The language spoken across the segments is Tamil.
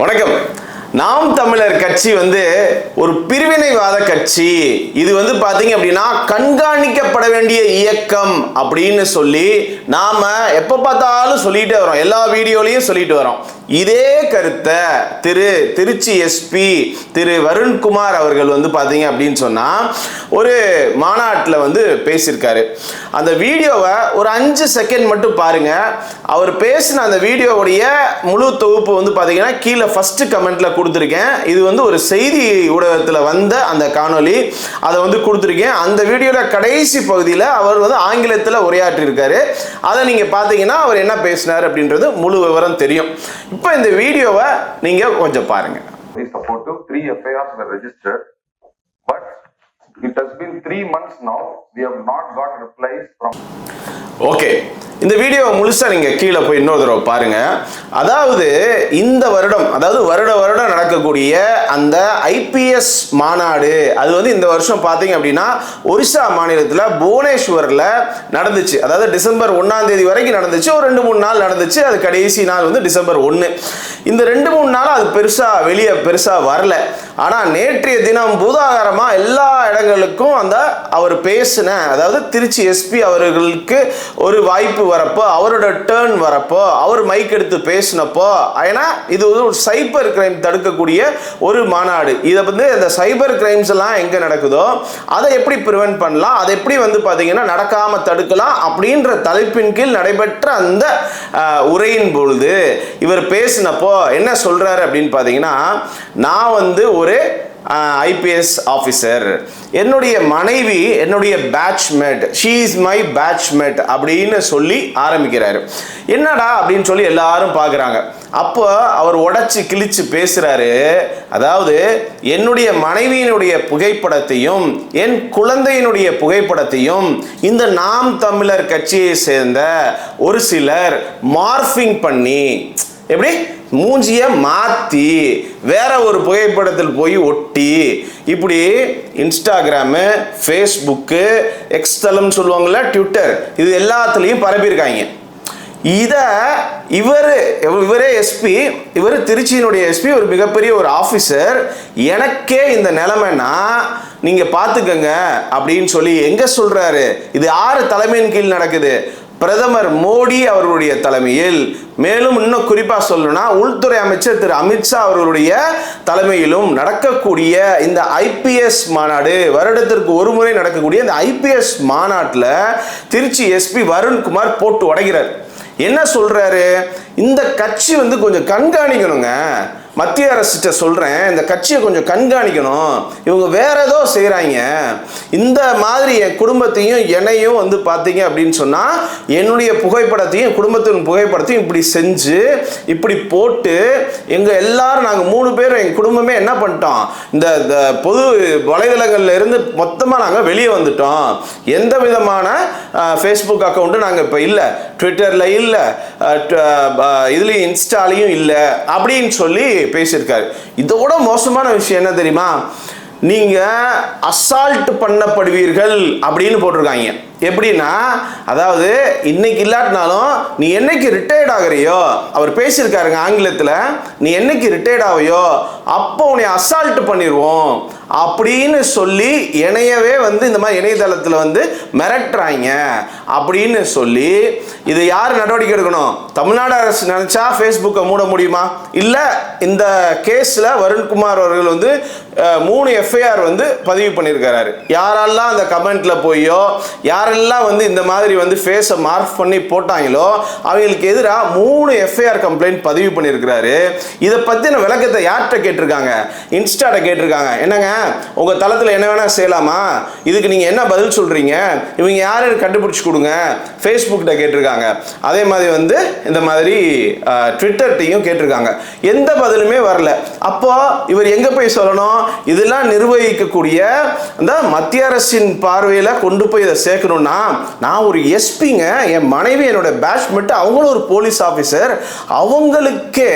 வணக்கம். நாம் தமிழர் கட்சி வந்து ஒரு பிரிவினைவாத கட்சி. இது வந்து பார்த்தீங்க அப்படின்னா கண்காணிக்கப்பட வேண்டிய இயக்கம் அப்படின்னு சொல்லி நாம எப்போ பார்த்தாலும் சொல்லிகிட்டே வரோம். எல்லா வீடியோலையும் சொல்லிட்டு வரோம். இதே கருத்தை திரு திருச்சி எஸ்பி திரு வருண்குமார் அவர்கள் வந்து பார்த்தீங்க அப்படின்னு சொன்னால் ஒரு மாநாட்டில் வந்து பேசியிருக்காரு. அந்த வீடியோவை ஒரு அஞ்சு செகண்ட் மட்டும் பாருங்க. அவர் பேசின அந்த வீடியோவுடைய முழு தொகுப்பு வந்து பார்த்தீங்கன்னா கீழே ஃபஸ்ட்டு கமெண்ட்டில் கொடுத்துருக்கேன். இது வந்து ஒரு செய்தி ஊடகத்தில் வந்த அந்த காணொளி. அதை வந்து கொடுத்துருக்கேன். அந்த வீடியோட கடைசி பகுதியில் அவர் வந்து ஆங்கிலத்தில் உரையாற்றியிருக்காரு. அதை நீங்கள் பார்த்தீங்கன்னா அவர் என்ன பேசினார் அப்படின்றது முழு விவரம் தெரியும். இப்போ இந்த வீடியோவை நீங்கள் கொஞ்சம் பாருங்கள் very supportive. Three FIRs were registered, but it has been three months now. We have not got replies from. Okay இந்த வீடியோவை முழுசா நீங்க கீழே போய் இன்னொரு தடவை பாருங்க அதாவது இந்த வருடம் அதாவது வருட வருடம் நடக்கக்கூடிய அந்த ஐபிஎஸ் மாநாடு அது வந்து இந்த வருஷம் பார்த்தீங்க அப்படின்னா ஒரிசா மாநிலத்தில் புவனேஸ்வரில் நடந்துச்சு. அதாவது டிசம்பர் ஒன்றாம் தேதி வரைக்கும் நடந்துச்சு. ஒரு ரெண்டு மூணு நாள் நடந்துச்சு. அது கடைசி நாள் வந்து டிசம்பர் ஒன்று இந்த ரெண்டு மூணு நாள் அது பெருசாக வெளியே பெருசாக வரல. ஆனால் நேற்றைய தினம் பூதாகாரமாக எல்லா இடங்களுக்கும் அந்த அவர் பேசின அதாவது திருச்சி எஸ்பி அவர்களுக்கு ஒரு வாய்ப்பு வரப்போ அவரோட டேர்ன் வரப்போ அவர் மைக் எடுத்து பேசினப்போ ஏன்னா இது வந்து ஒரு சைபர் கிரைம் தடுக்கக்கூடிய ஒரு மாநாடு. இதை வந்து இந்த சைபர் கிரைம்ஸ் எல்லாம் எங்கே நடக்குதோ அதை எப்படி ப்ரிவென்ட் பண்ணலாம் அதை எப்படி வந்து பார்த்தீங்கன்னா நடக்காமல் தடுக்கலாம் அப்படின்ற தலைப்பின் கீழ் நடைபெற்ற அந்த உரையின் பொழுது இவர் பேசினப்போ என்ன சொல்றாரு அப்படின்னு பார்த்தீங்கன்னா நான் வந்து ஒரு ஐபிஎஸ் ஆஃபீஸர் என்னுடைய மனைவி என்னுடைய batchmate she is my batchmate அப்படின்னு சொல்லி ஆரம்பிக்கிறாரு. என்னடா அப்படின்னு சொல்லி எல்லாரும் பார்க்குறாங்க. அப்போ அவர் உடச்சி கிழிச்சு பேசுகிறாரு அதாவது என்னுடைய மனைவியினுடைய புகைப்படத்தையும் என் குழந்தையினுடைய புகைப்படத்தையும் இந்த நாம் தமிழர் கட்சியை சேர்ந்த ஒரு சிலர் மார்ஃபிங் பண்ணி எப்படி? மூஞ்சியை மாற்றி வேற ஒரு புகைப்படத்தில் போய் ஒட்டி இப்படி இன்ஸ்டாகிராமு ஃபேஸ்புக்கு எக்ஸ்தலம்னு சொல்லுவாங்கள்ல ட்விட்டர் இது எல்லாத்துலேயும் பரப்பியிருக்காங்க. இதை இவர் இவரே எஸ்பி இவர் திருச்சியினுடைய எஸ்பி ஒரு மிகப்பெரிய ஒரு ஆஃபீஸர் எனக்கே இந்த நிலைமைனா நீங்கள் பார்த்துக்கங்க அப்படின்னு சொல்லி எங்கே சொல்கிறாரு இது யார் தலைமையின் கீழ் நடக்குது. பிரதமர் மோடி அவர்களுடைய தலைமையில். மேலும் இன்னும் குறிப்பாக சொல்லணும்னா உள்துறை அமைச்சர் திரு அமித்ஷா அவர்களுடைய தலைமையிலும் நடக்கக்கூடிய இந்த ஐபிஎஸ் மாநாடு வருடத்திற்கு ஒரு முறை நடக்கக்கூடிய இந்த ஐபிஎஸ் மாநாட்டில் திருச்சி எஸ்பி வருண்குமார் போட்டு உடைகிறார். என்ன சொல்கிறாரு இந்த கட்சி வந்து கொஞ்சம் கண்காணிக்கணுங்க. மத்திய அரசிட்ட சொல்கிறேன் இந்த கட்சியை கொஞ்சம் கண்காணிக்கணும். இவங்க வேற ஏதோ செய்கிறாங்க இந்த மாதிரி என் குடும்பத்தையும் என்னையும் வந்து பார்த்தீங்க அப்படின்னு சொன்னால் என்னுடைய புகைப்படத்தையும் குடும்பத்தின் புகைப்படத்தையும் இப்படி செஞ்சு இப்படி போட்டு எங்கள் எல்லாரும் நாங்கள் மூணு பேரும் எங்கள் குடும்பமே என்ன பண்ணிட்டோம்? இந்த இந்த பொது வலைதளங்களில் இருந்து மொத்தமாக நாங்கள் வெளியே வந்துட்டோம். எந்த விதமான ஃபேஸ்புக் அக்கௌண்ட்டும் நாங்கள் இப்போ இல்லை. ட்விட்டரில் இல்லை. இதுலேயும் இன்ஸ்டாலையும் இல்லை. அப்படின்னு சொல்லி பேசியிருக்காரு. இதோட மோசமான விஷயம் என்ன தெரியுமா? நீங்கள் அசால்ட் பண்ணப்படுவீர்கள் அப்படின்னு போட்டிருக்காங்க. எப்படின்னா அதாவது இன்னைக்கு இல்லாட்டினாலும் நீ என்னைக்கு ரிட்டையர்ட் ஆகிறியோ அவர் பேசியிருக்காருங்க ஆங்கிலத்தில் நீ என்னைக்கு ரிட்டையர்ட் ஆவையோ அப்போ உன்னை அசால்ட் பண்ணிடுவோம் அப்படின்னு சொல்லி இணையவே வந்து இந்த மாதிரி இணையதளத்தில் வந்து மிரட்டுறாங்க. அப்படின்னு சொல்லி இது யார் நடவடிக்கை எடுக்கணும்? தமிழ்நாடு அரசு நினச்சா ஃபேஸ்புக்கை மூட முடியுமா? இல்லை இந்த கேஸில் வருண்குமார் அவர்கள் வந்து மூணு எஃப்ஐஆர் வந்து பதிவு பண்ணியிருக்கிறாரு யாரெல்லாம் அந்த கமெண்ட்ல போயோ யாரெல்லாம் வந்து இந்த மாதிரி வந்து ஃபேஸை மார்க் பண்ணி போட்டாங்களோ அவங்களுக்கு எதிராக மூணு எஃப்ஐஆர் கம்ப்ளைண்ட் பதிவு பண்ணியிருக்கிறாரு இதை பற்றின விளக்கத்தை யார்கிட்ட கேட்டிருக்காங்க? இன்ஸ்டாட்ட கேட்டிருக்காங்க. என்னங்க உங்கள் தளத்தில் என்ன வேணால் செய்யலாமா? இதுக்கு நீங்கள் என்ன பதில் சொல்கிறீங்க இவங்க யார் கண்டுபிடிச்சி கொடுங்க. ஃபேஸ்புக்கிட்ட கேட்டிருக்காங்க. அதே மாதிரி வந்து இந்த மாதிரி ட்விட்டர்ட்டையும் கேட்டிருக்காங்க. எந்த பதிலுமே வரல. அப்போது இவர் எங்கே போய் சொல்லணும்? இதெல்லாம் நிர்வகிக்கக்கூடிய அந்த மத்திய அரசின் பார்வையில் கொண்டு போய் இதை சேர்க்கணும்னா நான் ஒரு எஸ்பிங்க என் மனைவி என்னோட பேட்ச்மெண்ட் அவங்களும் ஒரு போலீஸ் ஆஃபீஸர் அவங்களுக்கே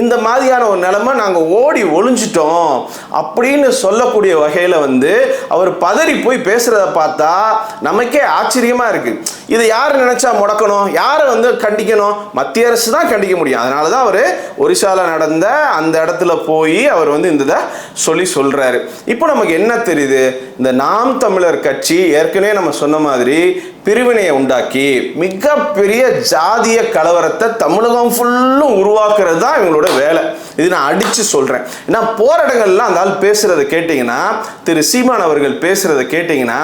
இந்த மாதிரியான ஒரு நிலைமை நாங்கள் ஓடி ஒளிஞ்சிட்டோம் அப்படின்னு சொல்லக்கூடிய வகையில் வந்து அவர் பதறி போய் பேசுகிறத பார்த்தா நமக்கே ஆச்சரியமாக இருக்குது இதை யார் நினச்சா முடக்கணும்? யாரை வந்து கண்டிக்கணும்? மத்திய அரசு தான் கண்டிக்க முடியும். அதனால தான் அவர் ஒரிசாவில் நடந்த அந்த இடத்துல போய் அவர் வந்து இந்த இதை சொல்லி சொல்கிறாரு இப்போ நமக்கு என்ன தெரியுது? இந்த நாம் தமிழர் கட்சி ஏற்கனவே நம்ம சொன்ன மாதிரி பிரிவினையை உண்டாக்கி மிகப்பெரிய ஜாதிய கலவரத்தை தமிழகம் ஃபுல்லும் உருவாக்குறது தான் இவங்களோட வேலை. இது நான் அடித்து சொல்கிறேன் ஏன்னா போகிற இடங்கள்லாம் அந்த ஆள் பேசுகிறத கேட்டிங்கன்னா திரு சீமான் அவர்கள் பேசுகிறத கேட்டிங்கன்னா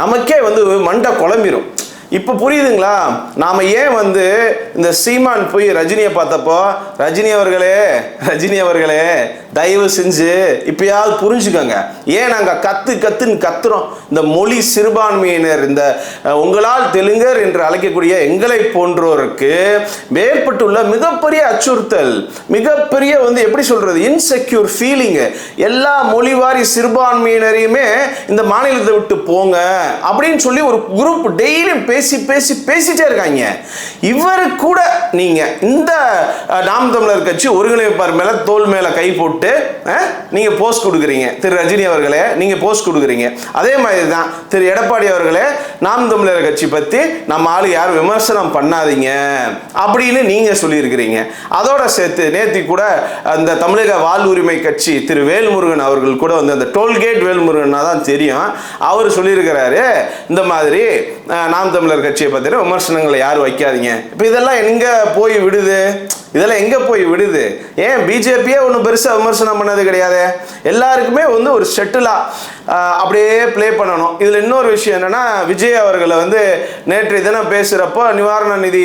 நமக்கே வந்து மண்டை குழம்பிரும். இப்போ புரியுதுங்களா? நாம் ஏன் வந்து இந்த சீமான் போய் ரஜினியை பார்த்தப்போ ரஜினி அவர்களே ரஜினி அவர்களே தயவு செஞ்சு இப்பயாவது புரிஞ்சுக்கோங்க. ஏன் நாங்கள் கத்து கத்துன்னு கத்துறோம்? இந்த மொழி சிறுபான்மையினர் இந்த உங்களால் தெலுங்கர் என்று அழைக்கக்கூடிய எங்களை போன்றோருக்கு மேற்பட்டுள்ள மிகப்பெரிய அச்சுறுத்தல் மிகப்பெரிய வந்து எப்படி சொல்றது? இன்செக்யூர் ஃபீலிங்கு எல்லா மொழிவாரி சிறுபான்மையினரையுமே இந்த மாநிலத்தை விட்டு போங்க அப்படின்னு சொல்லி ஒரு குரூப் டெய்லியும் பேசி பேசி பேசிட்டே இருக்காங்க. இவரு கூட நீங்க இந்த நாம் தமிழர் கட்சி ஒருங்கிணைப்பார் மேல தோல் மேல கை போட்டு அஹ், நீங்கள் போஸ்ட் கொடுக்குறீங்க. திரு ரஜினி அவர்களே நீங்கள் போஸ்ட் கொடுக்குறீங்க. அதே மாதிரி தான் திரு எடப்பாடி அவர்களே நாம் தமிழர் கட்சி பற்றி நம்ம ஆளு யாரும் விமர்சனம் பண்ணாதீங்க அப்படின்னு நீங்கள் சொல்லியிருக்கிறீங்க. அதோட சேர்த்து நேத்தி கூட அந்த தமிழக வாழ்வுரிமை கட்சி திரு வேல்முருகன் அவர்கள் கூட வந்து அந்த டோல்கேட் வேல்முருகன் தான் தெரியும். அவர் சொல்லியிருக்கிறாரு இந்த மாதிரி நாம் தமிழர் கட்சியை பற்றின விமர்சனங்களை யாரும் வைக்காதீங்க. இப்போ இதெல்லாம் எங்கே போய் விடுது? இதெல்லாம் எங்கே போய் விடுது? ஏன் பிஜேபியே ஒன்றும் பெருசாக விமர்சனம் பண்ணது கிடையாது? எல்லாருக்குமே வந்து ஒரு ஷெட்டிலாக அப்படியே ப்ளே பண்ணணும். இதில் இன்னொரு விஷயம் என்னென்னா விஜய் அவர்களை வந்து நேற்றைய தினம் பேசுகிறப்போ நிவாரண நிதி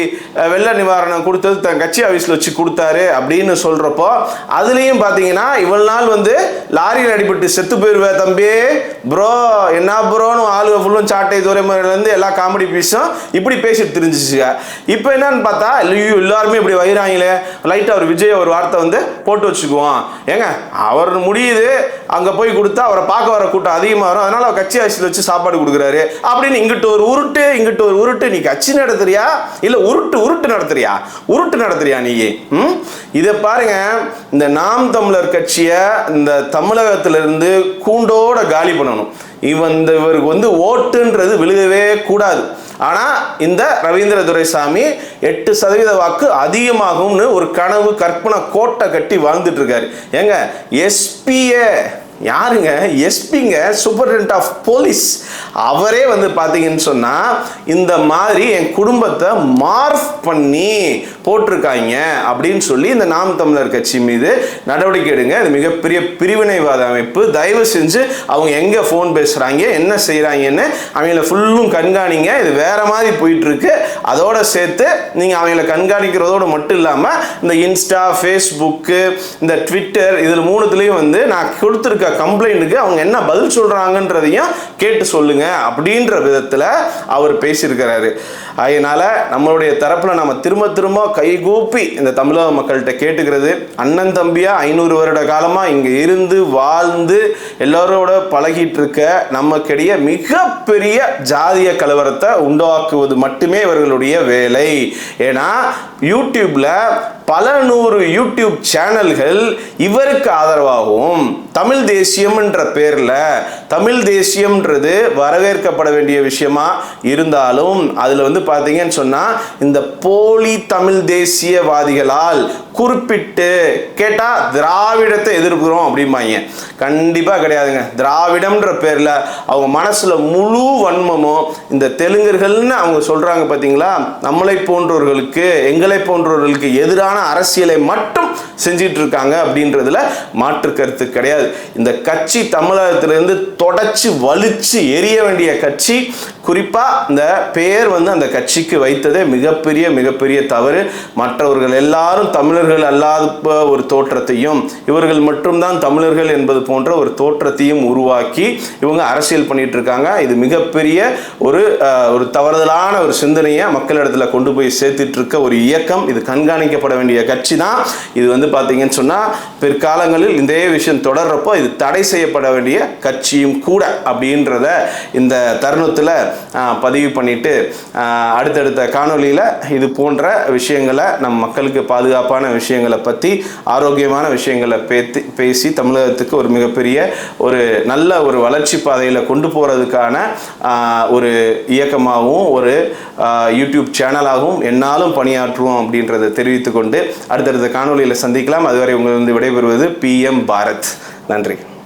வெள்ள நிவாரணம் கொடுத்தது தன் கட்சி ஆஃபீஸில் வச்சு கொடுத்தாரு அப்படின்னு சொல்கிறப்போ அதுலேயும் பார்த்தீங்கன்னா இவ்வளோ நாள் வந்து லாரியில் அடிபட்டு செத்து போயிடுவேன் தம்பி. ப்ரோ என்ன ப்ரோன்னு ஆளுக ஃபுல்லும் சாட்டை துறைமுறையிலேருந்து எல்லா காமெடி பீஸும் இப்படி பேசிட்டு தெரிஞ்சிச்சுங்க. இப்போ என்னன்னு பார்த்தா ஐயோ எல்லாருமே இப்படி வயிறாங்களே. லைட்டாக ஒரு விஜய் ஒரு வார்த்தை வந்து போட்டு வச்சுக்குவோம் ஏங்க அவர் முடியுது அங்கே போய் கொடுத்தா அவரை பார்க்க வர கூட்டம் அதிகமாக வரும். அதனால் அவர் கட்சி ஆட்சியில் வச்சு சாப்பாடு கொடுக்குறாரு. அப்படின்னு இங்கிட்டு ஒரு உருட்டு இங்கிட்டு ஒரு உருட்டு. நீ கட்சி நடத்துறியா? இல்லை உருட்டு உருட்டு நடத்துறியா? உருட்டு நடத்துறியா நீ? ம்? இதை பாருங்க. இந்த நாம் தமிழர் கட்சியை இந்த தமிழகத்திலிருந்து கூண்டோட காலி பண்ணணும். இவன் இந்த இவருக்கு வந்து ஓட்டுன்றது விழுகவே கூடாது. ஆனால் இந்த ரவீந்திர துரைசாமி எட்டு சதவீத வாக்கு அதிகமாகும்னு ஒரு கனவு கற்பனை கோட்டை கட்டி வாழ்ந்துட்டு இருக்காரு. ஏங்க எஸ்பிஏ யாருங்க? எஸ்பிங்க சூப்பர்டென்ட் ஆஃப் போலீஸ் அவரே வந்து பார்த்தீங்கன்னு சொன்னால் இந்த மாதிரி என் குடும்பத்தை மார்ஃப் பண்ணி போட்டிருக்காங்க அப்படின்னு சொல்லி இந்த நாம் தமிழர் கட்சி மீது நடவடிக்கை எடுங்க. இது மிகப்பெரிய பிரிவினைவாத அமைப்பு. தயவு செஞ்சு அவங்க எங்கே ஃபோன் பேசுகிறாங்க என்ன செய்கிறாங்கன்னு அவங்கள ஃபுல்லும் கண்காணிங்க. இது வேற மாதிரி போயிட்டுருக்கு. அதோட சேர்த்து நீங்கள் அவங்கள கண்காணிக்கிறதோடு மட்டும் இல்லாமல் இந்த இன்ஸ்டா ஃபேஸ்புக்கு இந்த ட்விட்டர் இதில் மூணுத்துலேயும் வந்து நான் கொடுத்துருக்க கம்ப்ளைண்ட்டுக்கு அவங்க என்ன பதில் சொல்கிறாங்கன்றதையும் கேட்டு அப்படின்ற விதத்தில் அவர் பேசியிருக்கிறாரு. அதனால் நம்மளுடைய தரப்பில் நம்ம திரும்ப திரும்ப கைகூப்பி இந்த தமிழக மக்கள்கிட்ட கேட்டுக்கிறது. அண்ணன் தம்பியாக ஐநூறு வருட காலமாக இங்கே இருந்து வாழ்ந்து எல்லாரோட பழகிட்டு இருக்க நமக்கிடையே மிகப்பெரிய ஜாதிய கலவரத்தை உண்டாக்குவது மட்டுமே இவர்களுடைய வேலை. ஏன்னா யூடியூப்ல பல நூறு யூடியூப் சேனல்கள் இவருக்கு ஆதரவாகவும் தமிழ் தேசியம்ன்ற பேரில் தமிழ் தேசியம்ன்றது வரவேற்கப்பட வேண்டிய விஷயமா இருந்தாலும் அதில் வந்து பார்த்தீங்கன்னு சொன்னால் இந்த போலி தமிழ் தேசியவாதிகளால் குறிப்பிட்டு கேட்டால் திராவிடத்தை எதிர்க்கிறோம் அப்படிம்பாங்க. கண்டிப்பாக கிடையாதுங்க. திராவிடம்ன்ற பேரில் அவங்க மனசில் முழு வன்மமும் இந்த தெலுங்கர்கள்னு அவங்க சொல்கிறாங்க பார்த்தீங்களா நம்மளை போன்றவர்களுக்கு எங்களை போன்றவர்களுக்கு எதிரான அரசியலை மட்டும் செஞ்சிட்டு இருக்காங்க அப்படின்றதுல மாற்று கருத்து கிடையாது. இந்த கட்சி தமிழகத்திலிருந்து தொடச்சு வலிச்சு எரிய வேண்டிய கட்சி குறிப்பாக இந்த பெயர் வந்து அந்த கட்சிக்கு வைத்ததே மிகப்பெரிய மிகப்பெரிய தவறு. மற்றவர்கள் எல்லாரும் தமிழர்கள் அல்லாத ஒரு தோற்றத்தையும் இவர்கள் மட்டும்தான் தமிழர்கள் என்பது போன்ற ஒரு தோற்றத்தையும் உருவாக்கி இவங்க அரசியல் பண்ணிட்டு இருக்காங்க இது மிகப்பெரிய ஒரு ஒரு தவறுதலான ஒரு சிந்தனையை மக்களிடத்தில் கொண்டு போய் சேர்த்துட்டு இருக்க ஒரு இயக்கம் இது கண்காணிக்கப்பட வேண்டிய கட்சி தான் இது வந்து பார்த்தீங்கன்னு சொன்னால் பிற்காலங்களில் இதே விஷயம் தொடர்றப்போ இது தடை செய்யப்பட வேண்டிய கட்சியும் கூட அப்படின்றத இந்த தருணத்தில் பதிவு பண்ணிட்டு அடுத்தடுத்த காணொளியில் இது போன்ற விஷயங்களை நம் மக்களுக்கு பாதுகாப்பான விஷயங்களை பற்றி ஆரோக்கியமான விஷயங்களை பேத்தி பேசி தமிழகத்துக்கு ஒரு மிகப்பெரிய ஒரு நல்ல ஒரு வளர்ச்சி பாதையில் கொண்டு போகிறதுக்கான ஒரு இயக்கமாகவும் ஒரு யூடியூப் சேனலாகவும் என்னாலும் பணியாற்றுவோம் அப்படின்றத தெரிவித்துக்கொண்டு அடுத்தடுத்த காணொலியில் சந்திக்கலாம். அதுவரை உங்களிருந்து விடைபெறுவது பிஎம் பாரத். நன்றி.